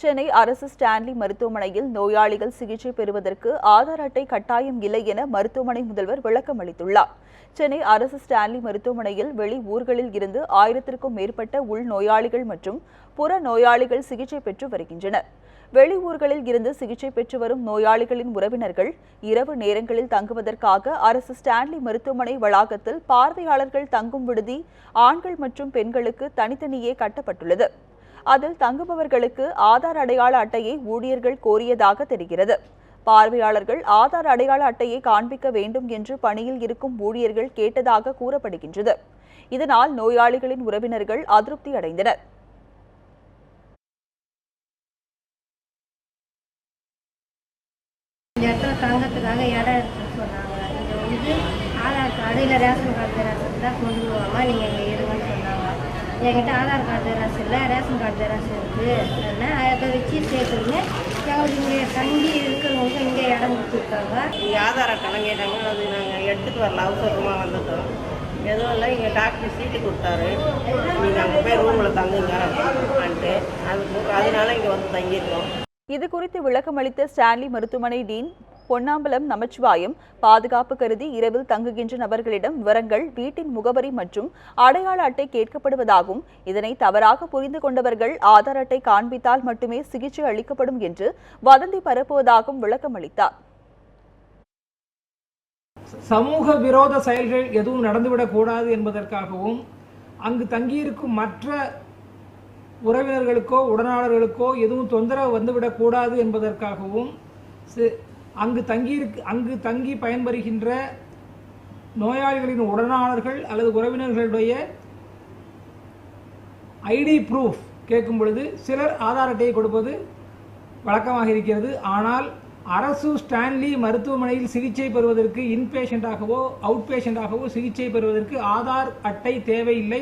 சென்னை அரசு ஸ்டான்லி மருத்துவமனையில் நோயாளிகள் சிகிச்சை பெறுவதற்கு ஆதார் அட்டை கட்டாயம் இல்லை என மருத்துவமனை முதல்வர் விளக்கம் அளித்துள்ளார். சென்னை அரசு ஸ்டான்லி மருத்துவமனையில் வெளி ஊர்களில் இருந்து ஆயிரத்திற்கும் மேற்பட்ட உள் நோயாளிகள் மற்றும் புற நோயாளிகள் சிகிச்சை பெற்று வருகின்றனர். வெளி ஊர்களில் இருந்து சிகிச்சை பெற்று வரும் நோயாளிகளின் உறவினர்கள் இரவு நேரங்களில் தங்குவதற்காக அரசு ஸ்டான்லி மருத்துவமனை வளாகத்தில் பார்வையாளர்கள் தங்கும் விடுதி ஆண்கள் மற்றும் பெண்களுக்கு தனித்தனியே கட்டப்பட்டுள்ளது. அதில் தங்குபவர்களுக்கு ஆதார் அடையாள அட்டையை ஊழியர்கள் கோரியதாக தெரிகிறது. பார்வையாளர்கள் ஆதார் அடையாள அட்டையை காண்பிக்க வேண்டும் என்று பணியில் இருக்கும் ஊழியர்கள் கேட்டதாக கூறப்படுகின்றது. இதனால் நோயாளிகளின் உறவினர்கள் அதிருப்தி அடைந்தனர். இந்த இடத்துல தங்கத்துக்காக இடம் இருக்குன்னு சொன்னாங்க? இங்கே வந்து ஆதார் கார்டு இல்லை ரேஷன் கார்டு தான் கொண்டு போவாமா நீங்கள் இங்கே இருங்கன்னு என்கிட்ட ஆதார் கார்டு ஜெராக்ஸ் இல்லை ரேஷன் கார்டு ஜெராக்ஸ் இருக்குது அதை வச்சு சேர்த்துக்கின்னு எங்களுக்கு இங்கே தங்கி இருக்கிறவங்களுக்கு இங்கே இடம் கொடுத்துருக்காங்க. இங்கே ஆதார் அட்டைலாம் கேட்டாங்க. அது நாங்கள் எடுத்துகிட்டு வரல. அவசரமாக வந்துட்டோம். எதுவும் இல்லை. இங்கே டாக்டர் சீட்டு கொடுத்தாரு. நீங்கள் அங்கே போய் ரூமில் தங்குங்க அப்படின்ட்டு அதுக்கு அதனால இங்கே வந்து தங்கியிருக்கோம். இது குறித்து விளக்கமளித்த ஸ்டான்லி மருத்துவமனை டீன் பொன்னாம்பலம் நமச்சிவாயம் பாதுகாப்பு கருதி இரவில் தங்குகின்ற நபர்களிடம் விவரங்கள் வீட்டின் முகவரி மற்றும் அடையாள அட்டை கேட்கப்படுவதாகவும் இதனை தவறாக புரிந்து கொண்டவர்கள் ஆதார் அட்டை காண்பித்தால் மட்டுமே சிகிச்சை அளிக்கப்படும் என்று வதந்தி பரப்புவதாகவும் விளக்கம் அளித்தார். சமூக விரோத செயல்கள் எதுவும் நடந்துவிடக்கூடாது என்பதற்காகவும் அங்கு தங்கியிருக்கும் மற்ற உறவினர்களுக்கோ உடனாளர்களுக்கோ எதுவும் தொந்தரவு வந்துவிடக்கூடாது என்பதற்காகவும் அங்கு தங்கியிருக்கு அங்கு தங்கி பயன்பெறுகின்ற நோயாளிகளின் உடனாளர்கள் அல்லது உறவினர்களுடைய ஐடி ப்ரூஃப் கேட்கும் பொழுது சிலர் ஆதார் அட்டையை கொடுப்பது வழக்கமாக இருக்கிறது. ஆனால் அரசு ஸ்டான்லி மருத்துவமனையில் சிகிச்சை பெறுவதற்கு இன்பேஷண்டாகவோ அவுட் பேஷண்டாகவோ சிகிச்சை பெறுவதற்கு ஆதார் அட்டை தேவையில்லை.